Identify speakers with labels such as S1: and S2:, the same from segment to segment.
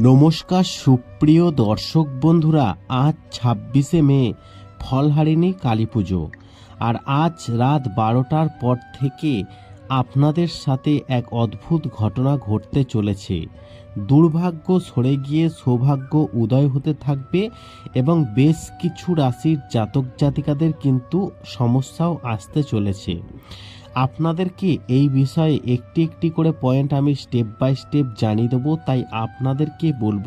S1: নমস্কার সুপ্রিয় দর্শক বন্ধুরা, আজ ছাব্বিশে মে, ফলহারিণী কালী পুজো। আর আজ রাত বারোটার পর থেকে আপনাদের সাথে এক অদ্ভুত ঘটনা ঘটতে চলেছে। দুর্ভাগ্য সরে গিয়ে সৌভাগ্য উদয় হতে থাকবে এবং বেশ কিছু রাশির জাতক জাতিকাদের কিন্তু সমস্যাও আসতে চলেছে। আপনাদেরকে এই বিষয়ে একটি একটি করে পয়েন্ট আমি স্টেপ বাই স্টেপ জানিয়ে দেবো? তাই আপনাদেরকে বলব,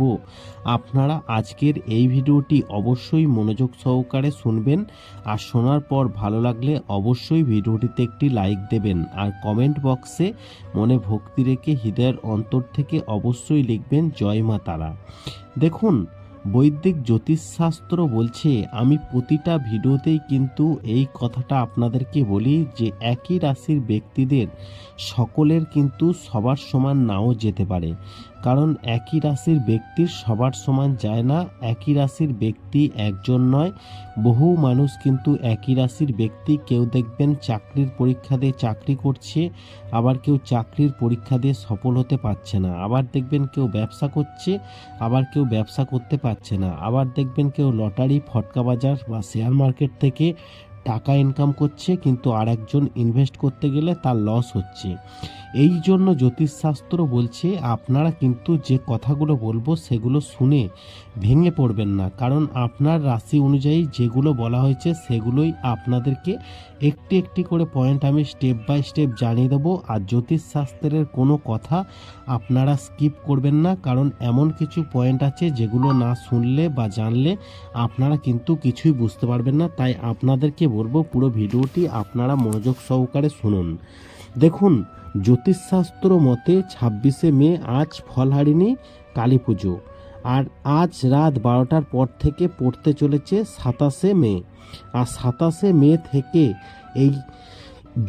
S1: আপনারা আজকের এই ভিডিওটি অবশ্যই মনোযোগ সহকারে শুনবেন। আর শোনার পর ভালো লাগলে অবশ্যই ভিডিওটিতে একটি লাইক দেবেন। আর কমেন্ট বক্সে মনে ভক্তি রেখে হৃদয়ের অন্তর থেকে অবশ্যই লিখবেন, জয় মা তারা। দেখুন বৈদিক জ্যোতিষশাস্ত্র বলছে, আমি প্রতিটা ভিডিওতেই কিন্তু এই কথাটা আপনাদেরকে বলি যে একই রাশির ব্যক্তিদের সকলের কিন্তু সবার সমান নাও যেতে পারে। কারণ একই রাশির ব্যক্তির সবার সমান যায় না, একই রাশির ব্যক্তি একজন নয়। বহু মানুষ কিন্তু একই রাশির ব্যক্তি, কেউ দেখবেন চাকরির পরীক্ষা দিয়ে চাকরি করছে, আবার কেউ চাকরির পরীক্ষা দিয়ে সফল হতে পারছে না। আবার দেখবেন কেউ ব্যবসা করছে, আবার কেউ ব্যবসা করতে পারছে না। আবার দেখবেন কেউ লটারি, ফটকা বাজার বা শেয়ার মার্কেট থেকে টাকা ইনকাম করছে, কিন্তু আর একজন ইনভেস্ট করতে গেলে তার লস হচ্ছে। এই জন্য জ্যোতিষশাস্ত্র বলছে, আপনারা কিন্তু যে কথাগুলো বলব সেগুলো শুনে ভেঙে পড়বেন না। কারণ আপনার রাশি অনুযায়ী যেগুলো বলা হয়েছে সেগুলোই আপনাদেরকে একটি একটি করে পয়েন্ট আমি স্টেপ বাই স্টেপ জানিয়ে দেবো। আর জ্যোতিষশাস্ত্রের কোনো কথা আপনারা স্কিপ করবেন না, কারণ এমন কিছু পয়েন্ট আছে যেগুলো না শুনলে বা জানলে আপনারা কিন্তু কিছুই বুঝতে পারবেন না। তাই আপনাদেরকে বলব পুরো ভিডিওটি আপনারা মনোযোগ সহকারে শুনুন। দেখুন, জ্যোতিষশাস্ত্র মতে ছাব্বিশে মে আজ ফলহারিণী কালী পুজো, আর আজ রাত বারোটার পর থেকে পড়তে চলেছে সাতাশে মে। আর সাতাশে মে থেকে এই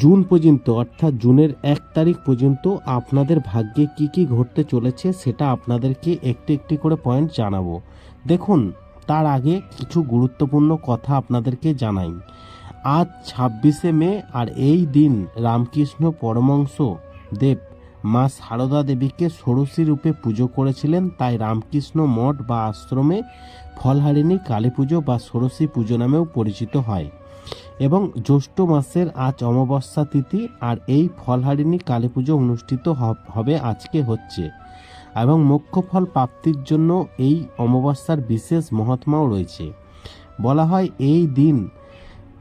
S1: জুন পর্যন্ত, অর্থাৎ জুনের এক তারিখ পর্যন্ত আপনাদের ভাগ্যে কি কি ঘটতে চলেছে সেটা আপনাদেরকে একটি একটি করে পয়েন্ট জানাব। দেখুন, তার আগে কিছু গুরুত্বপূর্ণ কথা আপনাদেরকে জানাই। আজ ছাব্বিশে মে আর এই দিন রামকৃষ্ণ পরমংশ দেব মা সারদা দেবীকে ষোড়শী রূপে পুজো করেছিলেন, তাই রামকৃষ্ণ মঠ বা আশ্রমে ফলহারিণী কালী পুজো বা ষোড়শী পুজো নামেও পরিচিত হয়। এবং জ্যৈষ্ঠ মাসের আজ অমাবস্যা তিথি আর এই ফলহারিণী কালী পুজো অনুষ্ঠিত হবে আজকে হচ্ছে। এবং মোক্ষ ফল প্রাপ্তির জন্য এই অমাবস্যার বিশেষ মহাত্মাও রয়েছে। বলা হয় এই দিন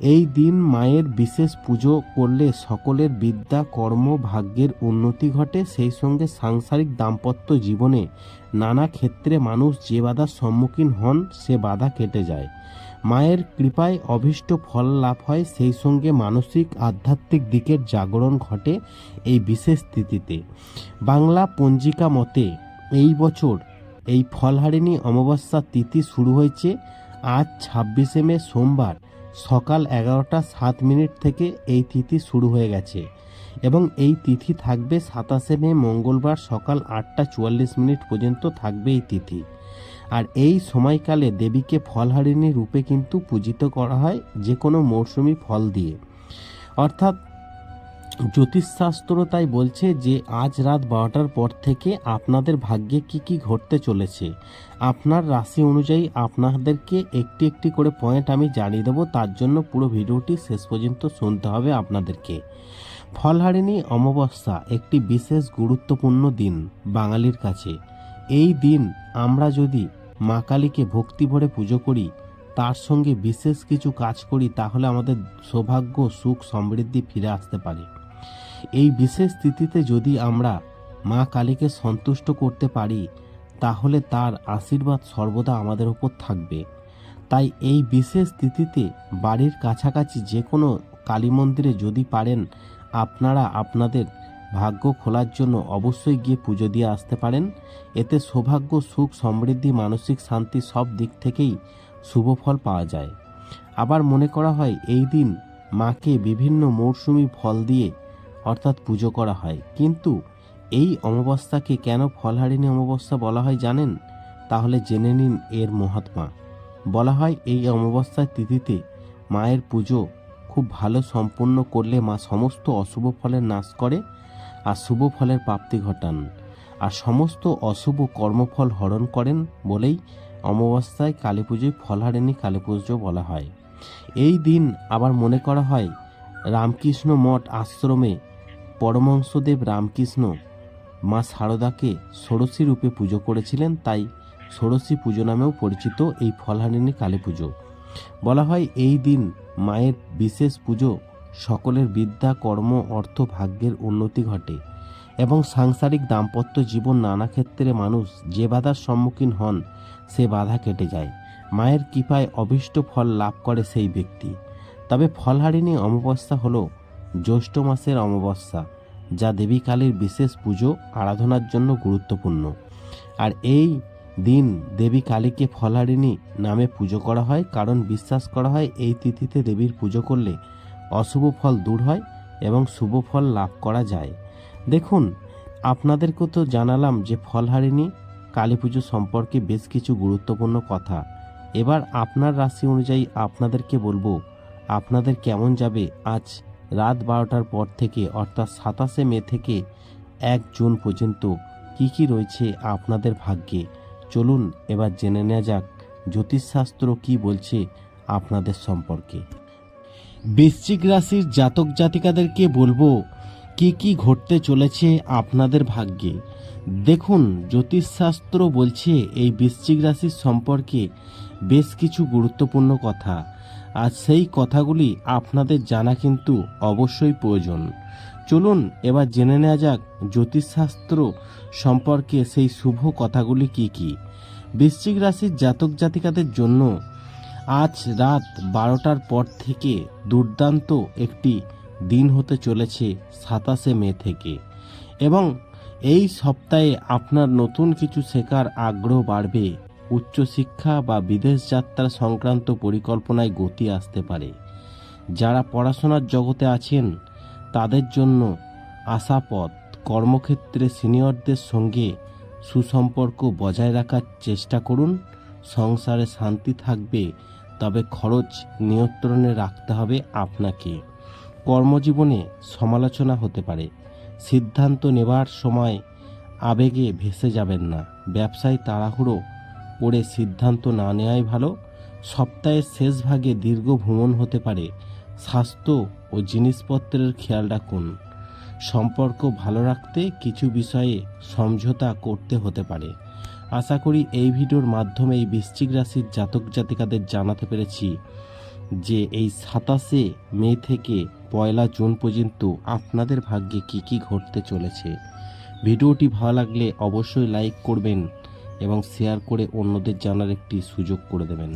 S1: এই দিন মায়ের বিশেষ পুজো করলে সকলের বিদ্যা, কর্ম, ভাগ্যের উন্নতি ঘটে। সেই সঙ্গে সাংসারিক দাম্পত্য জীবনে নানা ক্ষেত্রে মানুষ যে বাধার সম্মুখীন হন, সে বাধা কেটে যায়। মায়ের কৃপায় অভীষ্ট ফল লাভ হয়, সেই সঙ্গে মানসিক, আধ্যাত্মিক দিকের জাগরণ ঘটে এই বিশেষ তিথিতে। বাংলা পঞ্জিকা মতে, এই বছর এই ফলহারিণী অমাবস্যা তিথি শুরু হয়েছে। আজ ছাব্বিশে মে সোমবার। সকাল এগারোটা সাত মিনিট থেকে এই তিথি শুরু হয়ে গেছে এবং এই তিথি থাকবে সাতাশে মে মঙ্গলবার সকাল আটটা চুয়াল্লিশ মিনিট পর্যন্ত থাকবে এই তিথি। আর এই সময়কালে দেবীকে ফলহারিণী রূপে কিন্তু পূজিত করা হয় যে কোনো মৌসুমি ফল দিয়ে। অর্থাৎ জ্যোতিষশাস্ত্র তাই বলছে যে আজ রাত বারোটার পর থেকে আপনাদের ভাগ্যে কি কি ঘটতে চলেছে। আপনার রাশি অনুযায়ী আপনাদেরকে একটি একটি করে পয়েন্ট আমি জানিয়ে দেবো, তার জন্য পুরো ভিডিওটি শেষ পর্যন্ত শুনতে হবে আপনাদেরকে। ফলহারিণী অমাবস্যা, একটি বিশেষ গুরুত্বপূর্ণ দিন বাঙালির কাছে। এই দিন আমরা যদি মা কালীকে ভক্তি ভরে পুজো করি, তার সঙ্গে বিশেষ কিছু কাজ করি, তাহলে আমাদের সৌভাগ্য, সুখ, সমৃদ্ধি ফিরে আসতে পারে। এই বিশেষ স্থিতিতে যদি আমরা মা কালীকে সন্তুষ্ট করতে পারি, তাহলে তার আশীর্বাদ সর্বদা আমাদের উপর থাকবে। তাই এই বিশেষ তিথিতে বাড়ির কাছাকাছি যে কোনো কালী মন্দিরে যদি পারেন, আপনারা আপনাদের ভাগ্য খোলার জন্য অবশ্যই গিয়ে পুজো দিয়ে আসতে পারেন। এতে সৌভাগ্য, সুখ, সমৃদ্ধি, মানসিক শান্তি সব দিক থেকেই শুভ ফল পাওয়া যায়। আবার মনে করা হয়, এই দিন মাকে বিভিন্ন মৌসুমি ফল দিয়ে অর্থাৎ পুজো করা হয়। কিন্তু এই অমাবস্যাকে কেন ফলহারিণী অমাবস্যা বলা হয় জানেন? তাহলে জেনে নিন এর মহাত্মা। বলা হয় এই অমাবস্যার তিথিতে মায়ের পুজো খুব ভালো সম্পন্ন করলে মা সমস্ত অশুভ ফলের নাশ করে আর শুভ ফলের প্রাপ্তি ঘটান। আর সমস্ত অশুভ কর্মফল হরণ করেন বলেই অমাবস্যায় কালী পুজোয় ফলহারিণী কালী পুজো বলা হয়। এই দিন আবার মনে করা হয়, রামকৃষ্ণ মঠ আশ্রমে পরমংসদেব রামকৃষ্ণ মা শারদাকে ষোড়শী রূপে পুজো করেছিলেন, তাই ষোড়শী পুজো নামেও পরিচিত এই ফলহারিণী কালী পুজো। বলা হয় এই দিন মায়ের বিশেষ পুজো সকলের বিদ্যা, কর্ম, অর্থ, ভাগ্যের উন্নতি ঘটে এবং সাংসারিক দাম্পত্য জীবন নানা ক্ষেত্রে মানুষ যে বাধার সম্মুখীন হন, সে বাধা কেটে যায়। মায়ের কৃপায় অভীষ্ট ফল লাভ করে সেই ব্যক্তি। তবে ফলহারিণী অমাবস্যা হল জ্যৈষ্ঠ মাসের অমাবস্যা, যা দেবী কালীর বিশেষ পুজো আরাধনার জন্য গুরুত্বপূর্ণ। আর এই দিন দেবী কালীকে ফলহারিণী নামে পুজো করা হয়, কারণ বিশ্বাস করা হয় এই তিথিতে দেবীর পুজো করলে অশুভ ফল দূর হয় এবং শুভ ফল লাভ করা যায়। দেখুন আপনাদেরকে তো জানালাম যে ফলহারিণী কালী পুজো সম্পর্কে বেশ কিছু গুরুত্বপূর্ণ কথা। এবার আপনার রাশি অনুযায়ী আপনাদেরকে বলব, আপনাদের কেমন যাবে আজ রাত বারোটার পর থেকে, অর্থাৎ সাতাশে মে থেকে এক জুন পর্যন্ত কি কি রয়েছে আপনাদের ভাগ্যে? চলুন এবার জেনে নেওয়া যাক, জ্যোতিষশাস্ত্র কি বলছে আপনাদের সম্পর্কে। বৃশ্চিক রাশির জাতক জাতিকাদেরকে বলব, কি কি ঘটতে চলেছে আপনাদের ভাগ্যে? দেখুন, জ্যোতিষশাস্ত্র বলছে এই বৃশ্চিক রাশির সম্পর্কে বেশ কিছু গুরুত্বপূর্ণ কথা। আর সেই কথাগুলি আপনাদের জানা কিন্তু অবশ্যই প্রয়োজন। চলুন এবার জেনে নেওয়া যাক জ্যোতিষশাস্ত্র সম্পর্কে সেই শুভ কথাগুলি কি কি। বৃশ্চিক রাশির জাতক জাতিকাদের জন্য আজ রাত বারোটার পর থেকে দুর্দান্ত একটি দিন হতে চলেছে সাতাশে মে থেকে। এবং এই সপ্তাহে আপনার নতুন কিছু শেখার আগ্রহ বাড়বে উচ্চশিক্ষা বা বিদেশ যাত্রা সংক্রান্ত পরিকল্পনায় গতি আসতে পারে। যারা পড়াশোনার জগতে আছেন, তাদের জন্য আশাপথ, কর্মক্ষেত্রে সিনিয়রদের সঙ্গে সুসম্পর্ক বজায় রাখার চেষ্টা করুন। সংসারে শান্তি থাকবে, তবে খরচ নিয়ন্ত্রণে রাখতে হবে আপনাকে। কর্মজীবনে সমালোচনা হতে পারে। সিদ্ধান্ত নেবার সময় আবেগে ভেসে যাবেন না। ব্যবসায় তাড়াহুড়ো করে সিদ্ধান্ত না নেওয়াই ভালো। সপ্তাহের শেষ ভাগে দীর্ঘ ভ্রমণ হতে পারে। স্বাস্থ্য ও জিনিসপত্রের খেয়াল রাখুন। সম্পর্ক ভালো রাখতে কিছু বিষয়ে সমঝোতা করতে হতে পারে। আশা করি এই ভিডিওর মাধ্যমে এই বৃশ্চিক রাশির জাতক জাতিকাদের জানাতে পেরেছি যে এই সাতাশে মে থেকে পয়লা জুন পর্যন্ত আপনাদের ভাগ্যে কি কি ঘটতে চলেছে। ভিডিওটি ভালো লাগলে অবশ্যই লাইক করবেন এবং শেয়ার করে অন্যদের জানার একটি সুযোগ করে দেবেন।